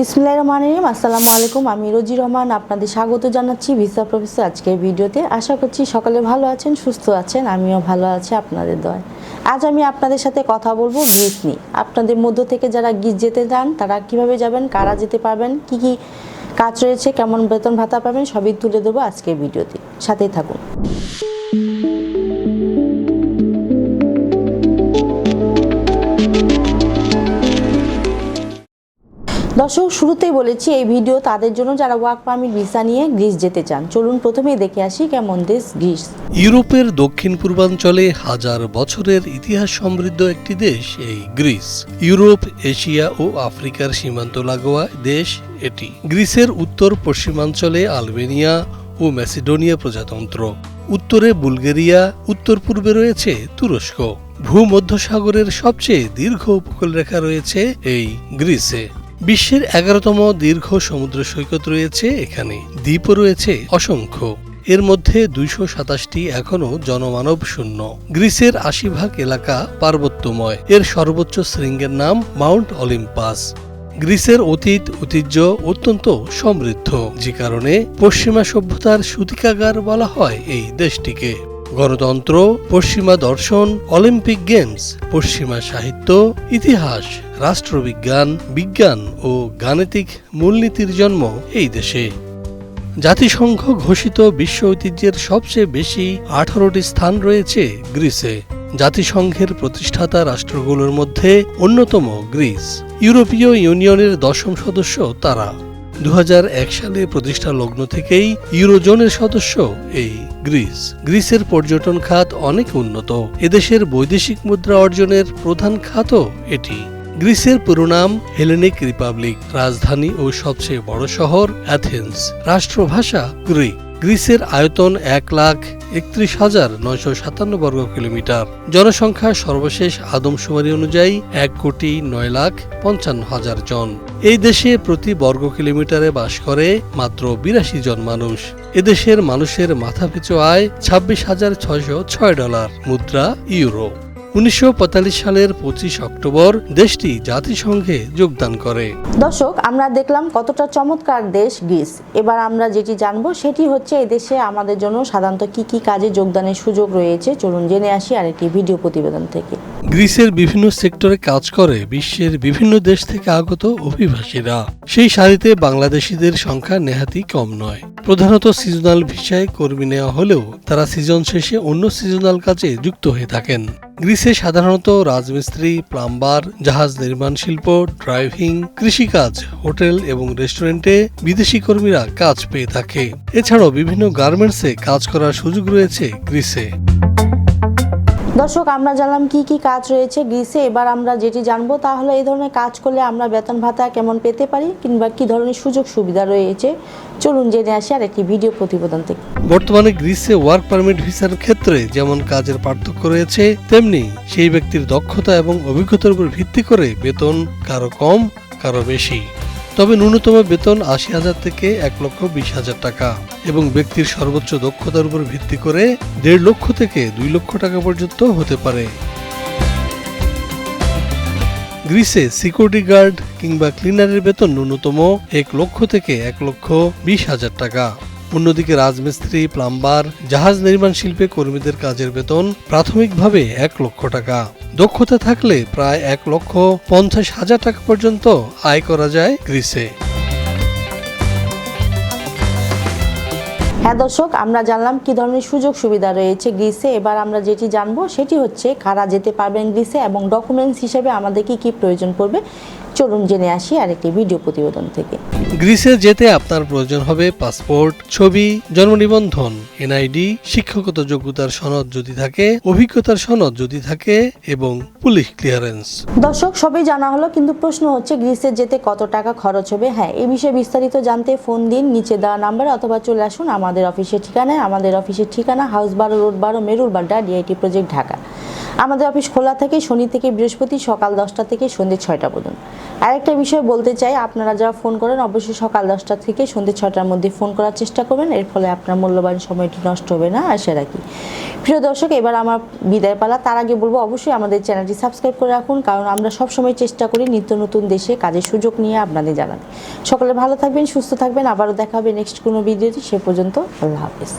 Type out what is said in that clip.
বিসমুল্লাহ রহমান রহিম। আসসালামু আলাইকুম, আমি রোজি রহমান, আপনাদের স্বাগত জানাচ্ছি ভিসা প্রফেসর আজকের ভিডিওতে। আশা করছি সকালে ভালো আছেন, সুস্থ আছেন, আমিও ভালো আছি আপনাদের দয় আজ আমি আপনাদের সাথে কথা বলব গ্রিস নিয়ে। আপনাদের মধ্য থেকে যারা গ্রিস যেতে চান, তারা কীভাবে যাবেন, কারা যেতে পারবেন, কি কি কাজ রয়েছে, কেমন বেতন ভাতা পাবেন, সবই তুলে দেবো আজকের ভিডিওতে। সাথেই থাকুন। দর্শক, শুরুতেই বলেছি, এই ভিডিও তাদের জন্য যারা ওয়ার্ক পারমিট ভিসা নিয়ে গ্রিস যেতে চান। চলুন প্রথমেই দেখে আসি কেমন দেশ গ্রিস। ইউরোপের দক্ষিণ পূর্বাঞ্চলে হাজার বছরের ইতিহাস সমৃদ্ধ একটি দেশ, এই গ্রিস। ইউরোপ, এশিয়া ও আফ্রিকার সীমান্ত লাগোয়া দেশ এটি। গ্রিসের উত্তর পশ্চিমাঞ্চলে আলবেনিয়া ও ম্যাসিডোনিয়া প্রজাতন্ত্র। উত্তরে বুলগেরিয়া, উত্তর পূর্বে রয়েছে তুরস্ক। ভূমধ্যসাগরের সবচেয়ে দীর্ঘ উপকূলরেখা রয়েছে এই গ্রিসে। বিশ্বের এগারোতম দীর্ঘ সমুদ্র সৈকত রয়েছে এখানে। দ্বীপও রয়েছে অসংখ্য। এর মধ্যে দুইশো সাতাশটি এখনও জনমানব শূন্য। গ্রিসের আশি ভাগ এলাকা পার্বত্যময়। এর সর্বোচ্চ শৃঙ্গের নাম মাউন্ট অলিম্পাস। গ্রিসের অতীত ঐতিহ্য অত্যন্ত সমৃদ্ধ। যে কারণে পশ্চিমা সভ্যতার সূতিকাগার বলা হয় এই দেশটিকে। গণতন্ত্র, পশ্চিমা দর্শন, অলিম্পিক গেমস, পশ্চিমা সাহিত্য, ইতিহাস, রাষ্ট্রবিজ্ঞান, বিজ্ঞান ও গাণিতিক মূলনীতির জন্ম এই দেশে। জাতিসংঘ ঘোষিত বিশ্ব ঐতিহ্যের সবচেয়ে বেশি আঠারোটি স্থান রয়েছে গ্রিসে। জাতিসংঘের প্রতিষ্ঠাতা রাষ্ট্রগুলোর মধ্যে অন্যতম গ্রিস। ইউরোপীয় ইউনিয়নের দশম সদস্য তারা। দু সালে প্রতিষ্ঠা লগ্ন থেকেই ইউরোজোনের সদস্য এই গ্রিস। গ্রিসের পর্যটন খাত অনেক উন্নত। এদেশের বৈদেশিক মুদ্রা অর্জনের প্রধান খাতও এটি। গ্রিসের পুরো নাম হেলেনিক রিপাবলিক, রাজধানী ও সবচেয়ে বড় শহর অ্যাথেন্স। রাষ্ট্রভাষা গ্রিক। গ্রিসের আয়তন এক লাখ একত্রিশ হাজার নয়শো সাতান্ন বর্গ কিলোমিটার। জনসংখ্যা সর্বশেষ আদমশুমারি অনুযায়ী এক কোটি নয় লাখ পঞ্চান্ন হাজার জন। এই দেশে প্রতি বর্গ কিলোমিটারে বাস করে মাত্র বিরাশি জন মানুষ। এদেশের মানুষের মাথাপিছু আয় ছাব্বিশ হাজার ছয়শো ছয় ডলার। মুদ্রা ইউরো। উনিশশো পঁয়তাল্লিশ সালের পঁচিশ অক্টোবর দেশটি জাতিসংঘে যোগদান করে। দর্শক আমরা দেখলাম কতটা চমৎকার দেশ গ্রিস। এবার আমরা যেটি জানব সেটি হচ্ছে এই দেশে আমাদের জন্য সাধারণত কি কি কাজে যোগদানের সুযোগ রয়েছে। চলুন জেনে আসি আরেকটি ভিডিও প্রতিবেদন থেকে। গ্রিসের বিভিন্ন সেক্টরে কাজ করে বিশ্বের বিভিন্ন দেশ থেকে আগত অভিবাসীরা। সেই সারিতে বাংলাদেশিদের সংখ্যা নেহাতি কম নয়। প্রধানত সিজনাল ভিসায় কর্মী নেওয়া হলেও তারা সিজন শেষে অন্য সিজনাল কাজে যুক্ত হয়ে থাকেন। গ্রিসে সাধারণত রাজমিস্ত্রি, প্লাম্বার, জাহাজ নির্মাণ শিল্প, ড্রাইভিং, কৃষিকাজ, হোটেল এবং রেস্টুরেন্টে বিদেশি কর্মীরা কাজ পেয়ে থাকে। এছাড়াও বিভিন্ন গার্মেন্টসে কাজ করার সুযোগ রয়েছে গ্রিসে। দর্শক, আমরা জানলাম কি কি কাজ রয়েছে গ্রিসে। এবার আমরা যেটি জানব তাহলে এই ধরনের কাজ করলে আমরা বেতন ভাতা কেমন পেতে পারি কিংবা কি ধরনের সুযোগ সুবিধা রয়েছে। চলুন জেনে আসি আর একটি ভিডিও প্রতিবেদন থেকে। বর্তমানে গ্রিসে ওয়ার্ক পারমিট ভিসার ক্ষেত্রে যেমন কাজের পার্থক্য রয়েছে, তেমনি সেই ব্যক্তির দক্ষতা এবং অভিজ্ঞতার উপর ভিত্তি করে বেতন কারও কম, কারও বেশি। তবে ন্যূনতম বেতন আশি হাজার থেকে এক লক্ষ বিশ হাজার টাকা। এবং ব্যক্তির সর্বোচ্চ দক্ষতার উপর ভিত্তি করে দেড় লক্ষ থেকে দুই লক্ষ টাকা পর্যন্ত হতে পারে। গ্রিসে সিকিউরিটি গার্ড কিংবা ক্লিনারের বেতন ন্যূনতম এক লক্ষ থেকে এক লক্ষ বিশ হাজার টাকা। অন্যদিকে রাজমিস্ত্রি, প্লাম্বার, জাহাজ নির্মাণ শিল্পে কর্মীদের কাজের বেতন প্রাথমিকভাবে এক লক্ষ টাকা। দক্ষতা থাকলে প্রায় এক লক্ষ পঞ্চাশ হাজার টাকা পর্যন্ত আয় করা যায় গ্রিসে। হ্যাঁ দর্শক, আমরা জানলাম কি ধরনের সুযোগ সুবিধা রয়েছে গ্রিসে। এবার আমরা যেটি জানব সেটি হচ্ছে কারা যেতে পারবেন গ্রিসে এবং ডকুমেন্টস হিসেবে আমাদের কি কি প্রয়োজন পড়বে। চলুন জেনে আসি আরেকটি ভিডিও প্রতিবেদন থেকে। গ্রিসে যেতে আপনার প্রয়োজন হবে পাসপোর্ট, ছবি, জন্ম নিবন্ধন, এনআইডি, শিক্ষাগত যোগ্যতার সনদ যদি থাকে, অভিজ্ঞতার সনদ যদি থাকে, এবং পুলিশ ক্লিয়ারেন্স। দর্শক, সবই জানা হলো, কিন্তু প্রশ্ন হচ্ছে গ্রিসে যেতে কত টাকা খরচ হবে? হ্যাঁ এই বিষয়ে বিস্তারিত জানতে ফোন দিন নিচে দেওয়া নাম্বার, অথবা চলে আসুন আমাদের অফিসের ঠিকানায়। আমাদের অফিসের ঠিকানা হাউস বারো রোড বারো মেরুল বাড্ডা ডিআইটি প্রজেক্ট ঢাকা। আমাদের অফিস খোলা থাকে, শনি থেকে বৃহস্পতি সকাল দশটা থেকে সন্ধ্যে ছয়টা পর্যন্ত। আরেকটা বিষয় বলতে চাই, আপনারা যারা ফোন করেন, অবশ্যই সকাল দশটা থেকে সন্ধ্যে ছটার মধ্যে ফোন করার চেষ্টা করবেন। এর ফলে আপনার মূল্যবান সময়টি নষ্ট হবে না, আশা রাখি। প্রিয় দর্শক, এবার আমার বিদায় পালা। তার আগে বলব, অবশ্যই আমাদের চ্যানেলটি সাবস্ক্রাইব করে রাখুন, কারণ আমরা সবসময় চেষ্টা করি নিত্য নতুন দেশে কাজের সুযোগ নিয়ে আপনাদের জানাতে। সকলে ভালো থাকবেন, সুস্থ থাকবেন। আবারও দেখা হবে নেক্সট কোনো ভিডিওতে সে পর্যন্ত আল্লাহ হাফেজ।